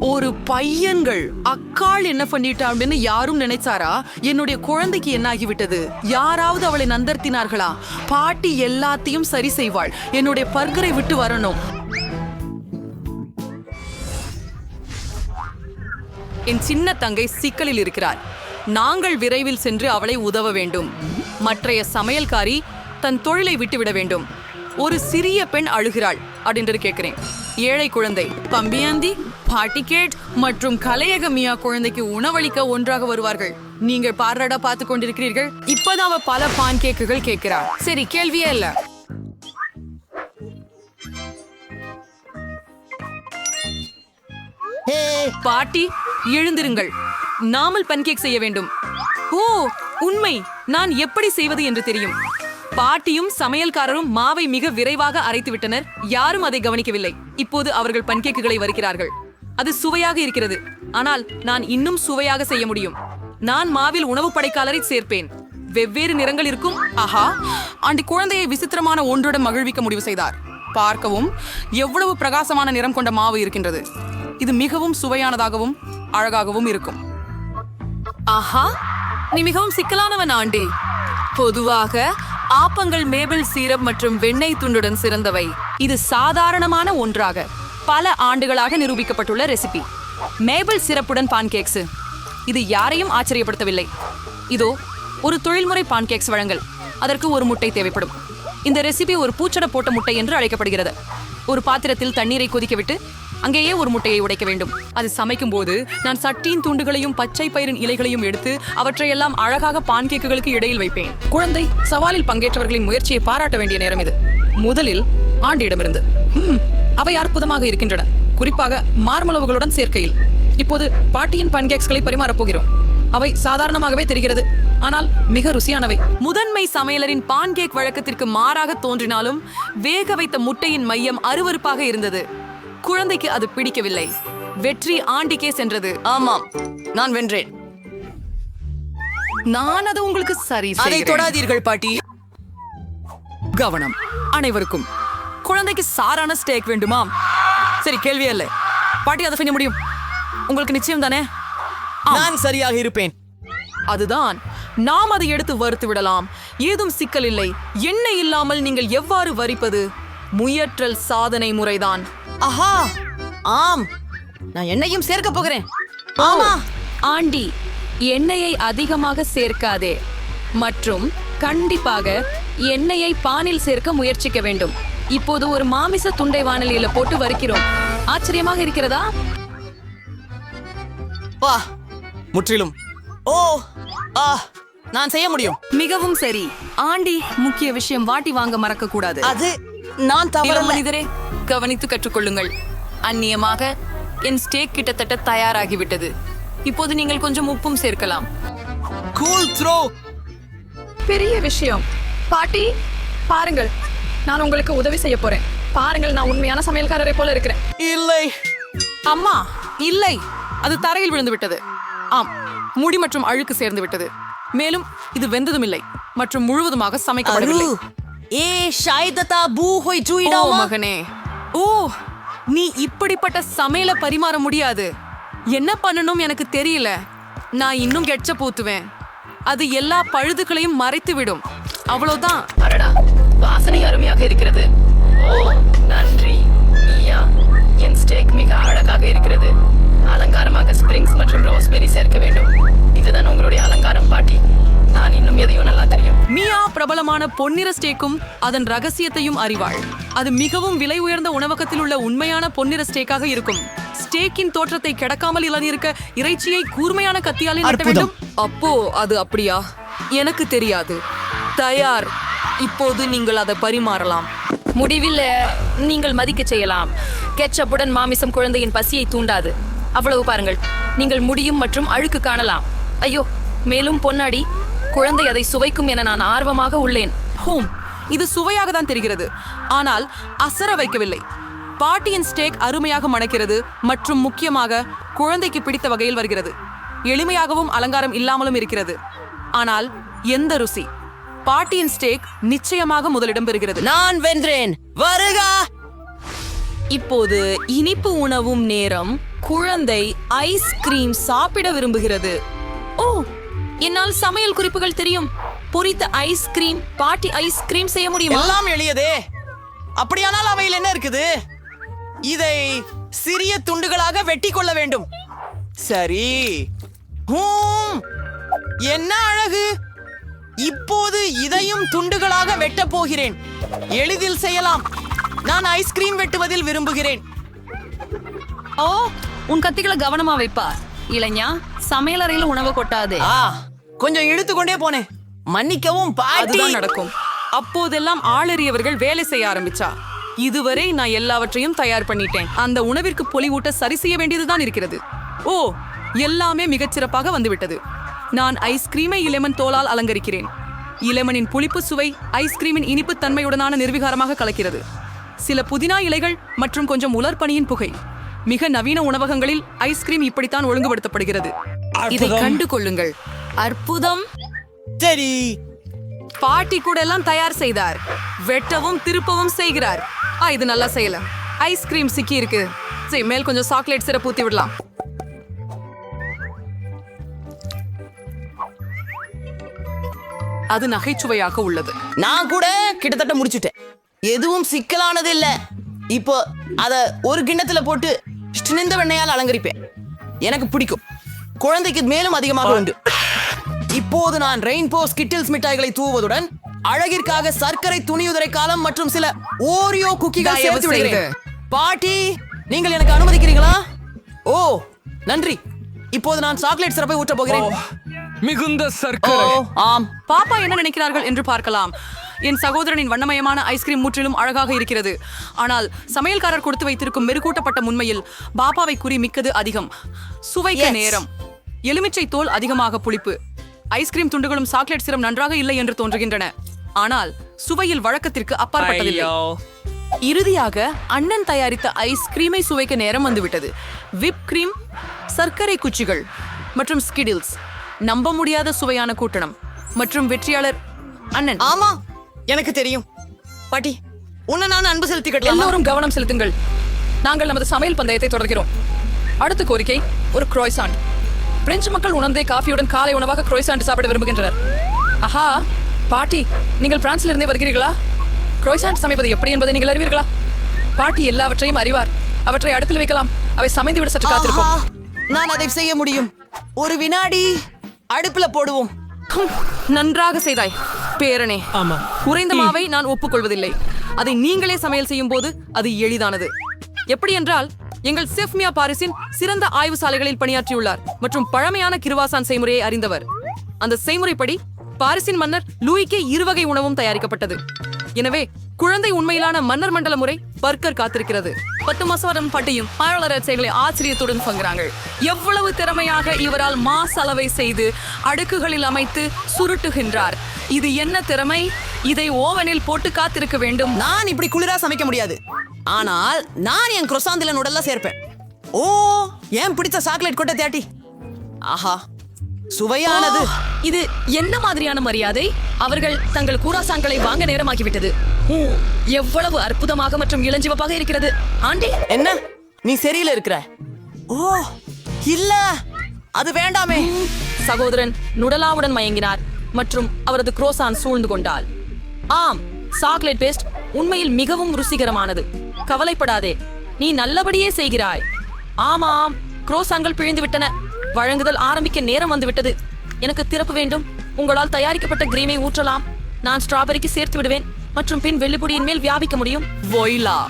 ஒரு பையன்கள் அக்காள் என்ன பண்ணிட்டா? அப்படின்னு யாரும் நினைச்சாரா? என்னுடைய குழந்தைக்கு என்ன ஆகிவிட்டது? யாராவது அவளை நந்தர்த்தினார்களா? பாட்டி எல்லாத்தையும் சரி செய்வாள். என்னுடைய பர்கரை விட்டு வரணும். என் சின்ன தங்கை சிக்கலில் இருக்கிறார் நாங்கள் விரைவில் சென்று அவளை உதவ வேண்டும். மற்றைய சமையல்காரி தன் தொழிலை விட்டுவிட வேண்டும். ஒரு சிறிய பெண் அழுகிறாள். அப்படின்றது கேட்கிறேன். ஏழை குழந்தை. பம்பியாந்தி பாட்டிகேட் மற்றும் கலையக மியா குழந்தைக்கு உணவளிக்க ஒன்றாக வருவார்கள். நீங்கள் பார்றடா பார்த்து கொண்டிருக்கிறீர்கள். இப்பதான் அவ பல பான் கேக்குகள் கேட்கிறாள் சரி கேள்வியே இல்ல. பாட்டி எழுந்திருங்கள். நாமல் பன்கேக் செய்ய வேண்டும். ஓ உண்மை. நான் எப்படி செய்வது என்று தெரியும். பாட்டியும் சமையல்காரரும் மாவை மிக விரைவாக அரைத்து விட்டனர் யாரும் அதை கவனிக்கவில்லை. இப்போது அவர்கள் பன்கேக்குகளை வருகிறார்கள் அது சுவையாக இருக்கிறது. ஆனால் நான் இன்னும் சுவையாக செய்ய முடியும். நான் மாவில் உணவு படைக்காலரை சேர்ப்பேன். வெவ்வேறு நிறங்கள் இருக்கும். ஆஹா! ஆண்டி குழந்தையை விசித்திரமான ஒன்றுடன் மகிழ்விக்க முடிவு செய்தார். பார்க்கவும் எவ்வளவு பிரகாசமான நிறம் கொண்ட மாவு இருக்கின்றது. இது மிகவும் சுவையானதாகவும் அழகாகவும் இருக்கும். ஆஹா! நீ மிகவும் சிக்கலானவன் ஆண்டி. பொதுவாக ஆப்பங்கள் மேபிள் சீரப் மற்றும் வெண்ணெய் துண்டுடன் சிறந்தவை. இது சாதாரணமான ஒன்றாக. பல ஆண்டுகளாக நிரூபிக்கப்பட்டுள்ள ரெசிபி மேபிள் சிறப்புடன் பான்கேக்ஸ் இது யாரையும் ஆச்சரியப்படுத்தவில்லை. இதோ ஒரு தொழில்முறை பான்கேக்ஸ் வழங்கல். அதற்கு ஒரு முட்டை தேவைப்படும். இந்த ரெசிபி ஒரு பூச்சட போட்ட முட்டை என்று அழைக்கப்படுகிறது. ஒரு பாத்திரத்தில் தண்ணீரை கொதிக்கவிட்டு அங்கேயே ஒரு முட்டையை உடைக்க வேண்டும். அது சமைக்கும் போது நான் சட்டியின் துண்டுகளையும் பச்சை பயிரின் இலைகளையும் எடுத்து அவற்றையெல்லாம் அழகாக பான்கேக்குகளுக்கு இடையில் வைப்பேன். குழந்தை சவாலில் பங்கேற்றவர்களின் முயற்சியை பாராட்ட வேண்டிய நேரம் இது. முதலில் ஆண்டியிடமிருந்து அவை அற்புதமாக இருக்கின்றன. குறிப்பாக மார்மளவுகளுடன் சேர்க்கையில். இப்போது பாட்டியின் பான்கேக்ஸ்களை பரிமாறப் போகிறோம். அவை சாதாரணமாகவே தெரிகிறது. ஆனால் மிக ருசியானவை. முதன்மை சமையலரின் பான்கேக் வழக்கத்திற்கு மாறாக தோன்றினாலும் வேக வைத்த முட்டையின் மையம் அருவருப்பாக இருந்தது. குழந்தைக்கு அது பிடிக்கவில்லை. வெற்றி ஆண்டிக்கே சென்றது. ஆமாம் நான் வென்றேன். நான் அது உங்களுக்கு சரி அதை. தொடாதீர்கள் பாட்டி. கவனம். அனைவருக்கும் குழந்தைக்கு சாரான ஸ்டேக் வேண்டுமாம் சரி கேள்வி அல்ல. பாட்டி அதை செய்ய முடியும். உங்களுக்கு நிச்சயம் தானே. நான் சரியாக இருப்பேன். அதுதான். நாம் அதை எடுத்து வறுத்து விடலாம். ஏதும் சிக்கல் இல்லை. எண்ணெய் இல்லாமல் நீங்கள் எவ்வாறு வரிப்பது? முயற்றல் சாதனை முறைதான். ஆஹா! ஆம். நான் என்னையும் சேர்க்க போகிறேன். ஆமா. ஆண்டி எண்ணெயை அதிகமாக சேர்க்காதே. மற்றும் கண்டிப்பாக எண்ணெயை பானில் சேர்க்க முயற்சிக்க வேண்டும். இப்போது ஒரு மாமிச துண்டை வானலியில போட்டு வறுக்கிறோம் ஆச்சரியமாக இருக்கிறதா? வா முற்றிலும். ஓ ஆ நான் செய்ய முடியும். மிகவும் சரி. ஆண்டி முக்கிய விஷயம் வாட்டி வாங்க மறக்க கூடாது அது நான் தவறல்ல. மனிதரே கவனித்து கற்றுக்கொள்ளுங்கள். அந்நியமாக என் ஸ்டேக் கிட்டத்தட்ட தயாராகிவிட்டது. இப்போது நீங்கள் கொஞ்சம் உப்பும் சேர்க்கலாம். கூல் த்ரோ பெரிய விஷயம். பாட்டி பாருங்கள். நான் உங்களுக்கு உதவி செய்ய போறேன். பாருங்கள் நான் உண்மையான சமையல்காரரை போல இருக்கிறேன். இல்லை. அம்மா இல்லை. அது தரையில் விழுந்து விட்டது. ஆம் முடி மற்றும் அழுக்கு சேர்ந்து விட்டது. மேலும் இது வெந்ததும் இல்லை மற்றும் முழுவதுமாக சமைக்கப்படவில்லை. ஏ ஷாய்ததா பூ ஹோய் ஓ ஜூயிடாமா மகனே. ஓ நீ இப்படிப்பட்ட சமையல பரிமாற முடியாது. என்ன பண்ணணும் எனக்கு தெரியல. நான் இன்னும் கெட்ச பூத்துவேன். அது எல்லா பழுதுகளையும் மறைத்து விடும் அவ்வளவுதான் வாசனை அருமையாக இருக்கிறது. ஓ நன்றி மியா என் ஸ்டேக் மிக அழகாக இருக்கிறது. அலங்காரமாக ஸ்ப்ரிங்ஸ் மற்றும் ரோஸ்பெரி சேர்க்க வேண்டும். இதுதான் உங்களுடைய அலங்காரம் பாட்டி. நான் இன்னும் எதையும் நல்லா தெரியும். மியா பிரபலமான பொன்னிற ஸ்டேக்கும் அதன் ரகசியத்தையும் அறிவாள். அது மிகவும் விலை உயர்ந்த உணவகத்தில் உள்ள உண்மையான பொன்னிற ஸ்டேக்காக இருக்கும். ஸ்டேக்கின் தோற்றத்தை கிடக்காமல் இளநீருக்க இறைச்சியை கூர்மையான கத்தியாலே நட்ட. வேண்டும். அப்போ அது அப்படியா? எனக்கு தெரியாது. தயார். இப்போது நீங்கள் அதை பரிமாறலாம். முடிவில் நீங்கள் மதிக்க செய்யலாம். கெச்சப்புடன் மாமிசம் குழந்தையின் பசியை தூண்டாது. அவ்வளவு பாருங்கள். நீங்கள் முடியும் மற்றும் அழுக்கு காணலாம். ஐயோ மேலும் பொன்னாடி குழந்தை அதை சுவைக்கும் என நான் ஆர்வமாக உள்ளேன். ஹோம் இது சுவையாக தான் தெரிகிறது. ஆனால் அசர வைக்கவில்லை. பாட்டியின் ஸ்டேக் அருமையாக மணக்கிறது மற்றும் முக்கியமாக குழந்தைக்கு பிடித்த வகையில் வருகிறது. எளிமையாகவும் அலங்காரம் இல்லாமலும் இருக்கிறது. ஆனால் எந்த ருசி? பாட்டியின் ஸ்டேக் நிச்சயமாக முதலிடம் பெறுகிறது. நான் வென்றேன். வருகா! இப்போது இனிப்பு உணவும் நேரம். குழந்தை ஐஸ்கிரீம் சாப்பிட விரும்புகிறது. ஓ என்னால் சமையல் குறிப்புகள் தெரியும். பொரித்த ஐஸ்கிரீம் பாட்டி ஐஸ்கிரீம் செய்ய முடியுமா? எல்லாம் எளியதே. அப்படியானால் அவையில் என்ன இருக்குது? இதை சிறிய துண்டுகளாக வெட்டி கொள்ள வேண்டும். சரி. ஹூம்! என்ன அழகு! இப்போது இதையும் துண்டுகளாக வெட்டப் போகிறேன். எளிதில் செய்யலாம். நான் ஐஸ்கிரீம் வெட்டுவதில் விரும்புகிறேன். ஓ உன் கத்திகளை கவனமா வைப்பா. இளைஞா சமையலறையில உணவு கொட்டாதே. ஆ கொஞ்சம் இழுத்து கொண்டே போனேன் மன்னிக்கவும் பாட்டி. அதுதான் நடக்கும். அப்போதெல்லாம் ஆளறியவர்கள் வேலை செய்ய ஆரம்பிச்சா. இதுவரை நான் எல்லாவற்றையும் தயார் பண்ணிட்டேன். அந்த உணவிற்கு பொலிவூட்ட சரி செய்ய வேண்டியதுதான் இருக்கிறது. ஓ எல்லாமே மிகச்சிறப்பாக வந்துவிட்டது. நான் ஐஸ்கிரீமை இலெமன் தோலால் அலங்கரிக்கிறேன். இலெமனின் புளிப்பு சுவை ஐஸ்கிரீமின் இனிப்பு தன்மையுடனான நிர்விகாரமாக கலக்கிறது. சில புதினா இலைகள் மற்றும் கொஞ்சம் உலர்பனியின் புகை. மிக நவீன உணவகங்களில் ஐஸ்கிரீம் இப்படித்தான் ஒழுங்குபடுத்தப்படுகிறது. இதை கண்டு கொள்ளுங்கள் அற்புதம். சரி. பாட்டி கூட எல்லாம் தயார் செய்தார். வெட்டவும் திருப்பவும் செய்கிறார். ஆ இது நல்லா செய்யல ஐஸ்கிரீம் சிக்கி இருக்கு. சரி மேல் கொஞ்சம் சாக்லேட் சிரப் ஊத்தி விடலாம் அது நகைச்சுவையாக உள்ளது. நான் கூட கிட்டத்தட்ட முடிச்சிட்டேன். எதுவும் சிக்கலானது இல்ல இப்போ அத ஒரு கிண்ணத்துல போட்டு ஸ்டினிந்த வெண்ணையால் அலங்கரிப்பேன். எனக்கு பிடிக்கும். குழந்தைக்கு மேலும் அதிகமாக உண்டு. இப்போது நான் ரெயின்போ ஸ்கிட்டில்ஸ் மிட்டாய்களை தூவுவதுடன் அழகிற்காக சர்க்கரை துணியுதிரை காலம் மற்றும் சில ஓரியோ குக்கிகள் சேர்த்து விடுகிறேன். பாட்டி நீங்கள் எனக்கு அனுமதிக்கிறீங்களா ஓ நன்றி. இப்போது நான் சாக்லேட் சிறப்பை ஊற்ற போகிறேன். மிகுந்த சர்க்கரை. ஆம். பாப்பா என்ன நினைக்கிறார்கள் என்று பார்க்கலாம். என் சகோதரனின் வண்ணமயமான ஐஸ்கிரீம் முற்றிலும் அழகாக இருக்கிறது. ஆனால் சமையல்காரர் கொடுத்து வைத்திருக்கும் மெருகூட்டப்பட்ட உண்மையில் பாப்பாவை குறி மிக்கது அதிகம். சுவைக்க. நேரம். எலுமிச்சை தோல் அதிகமாக புளிப்பு. ஐஸ்கிரீம் துண்டுகளும் சாக்லேட் சிரம் நன்றாக இல்லை என்று தோன்றுகின்றன. ஆனால் சுவையில் வழக்கத்திற்கு அப்பாற்பட்டதில்லை. இறுதியாக அண்ணன் தயாரித்த ஐஸ்கிரீமை சுவைக்க நேரம் வந்துவிட்டது. விப் கிரீம் சர்க்கரை குச்சிகள் மற்றும் ஸ்கிடில்ஸ் நம்ப முடியாத சுவையான கூட்டணம். மற்றும் வெற்றியாளர் அண்ணன். ஆமா எனக்கு தெரியும். பாட்டி உன்னை நான் அன்பு செலுத்திக்கிட்டலாம் எல்லோரும் கவனம் செலுத்துங்கள். நாங்கள் நமது சமையல் பந்தயத்தை தொடர்கிறோம். அடுத்த கோரிக்கை ஒரு குரோய்சாண்ட் பிரெஞ்சு மக்கள் உணர்ந்தே காஃபியுடன் காலை உணவாக குரோய்சாண்ட் சாப்பிட விரும்புகின்றனர். ஆஹா பாட்டி நீங்கள் பிரான்சில் இருந்தே வருகிறீர்களா? குரோய்சாண்ட் சமைப்பது எப்படி என்பதை நீங்கள் அறிவீர்களா? பாட்டி எல்லாவற்றையும் அறிவார். அவற்றை அடுப்பில் வைக்கலாம். அவை சமைந்து விட சற்று காத்திருக்கும் நான் அதை செய்ய முடியும். ஒரு வினாடி அடுப்புல போடுவோம். நன்றாக செய்தாய் பேரனே. ஆமா. குறைந்த மாவை நான் ஒப்புக்கொள்வதில்லை. அதை நீங்களே சமையல் செய்யும் போது அது எளிதானது. எப்படி என்றால் எங்கள் செஃப்மியா பாரிஸின் சிறந்த ஆய்வு சாலைகளில் பணியாற்றியுள்ளார் மற்றும் பழமையான கிருவாசான் செய்முறையை அறிந்தவர். அந்த செய்முறைப்படி பாரிஸின் மன்னர் லூயிக்கே இருவகை உணவும் தயாரிக்கப்பட்டது. எனவே குழந்தை உண்மையிலான மன்னர் மண்டல முறை பர்கர் காத்திருக்கிறது. பத்து மாசவரம் பட்டியும் மழலர் ஆச்சரியத்துடன் பங்குறாங்க. எவ்வளவு திறமையாக இவரால் மாஸ் அளவை செய்து அடுக்குகளில் அமைத்து சுருட்டுகின்றார். இது என்ன திறமை? இதை ஓவனில் போட்டு காத்திருக்க வேண்டும். நான் இப்படி குளிரா சமைக்க முடியாது. ஆனால் நான் என் குரசாந்திலன் உடல்ல சேர்ப்பேன். ஓ ஏன் பிடித்த சாக்லேட் கொட்டை தேட்டி ஆஹா சுவையானது. இது என்ன மாதிரியான மரியாதை? அவர்கள் தங்கள் கூராசான்களை வாங்க நேரமாகிவிட்டது. ஊ, எவ்வளவு அற்புதமாக மற்றும் இளஞ்சிவப்பாக இருக்கிறது. ஆண்டி? என்ன? நீ சரியில இருக்கிற? ஓ இல்ல. அது வேண்டாமே. சகோதரன் நுடலாவுடன் மயங்கினார் மற்றும் அவரது குரோசான் சூழ்ந்து கொண்டாள். ஆம் சாக்லேட் பேஸ்ட் உண்மையில் மிகவும் ருசிகரமானது. கவலைப்படாதே. நீ நல்லபடியே செய்கிறாய். ஆமாம் குரோசான்கள் பிழிந்து விட்டன வழங்குதல் ஆரம்பிக்க நேரம் வந்துவிட்டது. எனக்கு திறப்பு வேண்டும். உங்களால் தயாரிக்கப்பட்ட கிரீமை ஊற்றலாம். நான் ஸ்ட்ராபெரிக்கு சேர்த்து விடுவேன். மற்றும் பின் வெள்ளுபுடியின் மேல் வியாபிக்க முடியும். வொய்லா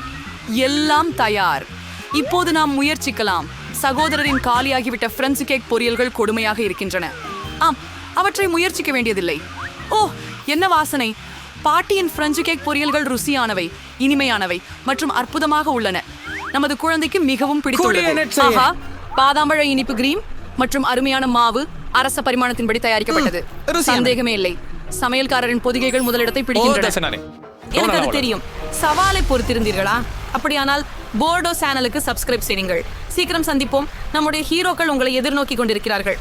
எல்லாம் தயார். இப்போது நாம் முயற்சிக்கலாம். சகோதரரின் காலியாகிவிட்ட பிரெஞ்சு கேக் பொரியல்கள் கொடுமையாக இருக்கின்றன. ஆம் அவற்றை முயற்சிக்க வேண்டியதில்லை. ஓ என்ன வாசனை. பாட்டியின் பிரெஞ்சு கேக் பொரியல்கள் ருசியானவை இனிமையானவை மற்றும் அற்புதமாக உள்ளன. நமது குழந்தைக்கு மிகவும் பிடித்துள்ளது. பாதாம்பழ இனிப்பு கிரீம். மற்றும் அருமையான மாவு அரச பரிமாணத்தின்படி தயாரிக்கப்பட்டது. சந்தேகமே இல்லை. சமையல்காரரின் பொதிகைகள் முதலிடத்தை பிடிக்கின்றன. எனக்கு அது தெரியும். சவாலை பொறுத்திருந்தீர்களா? அப்படியானால் போர்டோ சேனலுக்கு சப்ஸ்கிரைப் செய்யுங்கள். சீக்கிரம் சந்திப்போம். நம்முடைய ஹீரோக்கள் உங்களை எதிர்நோக்கி கொண்டிருக்கிறார்கள்.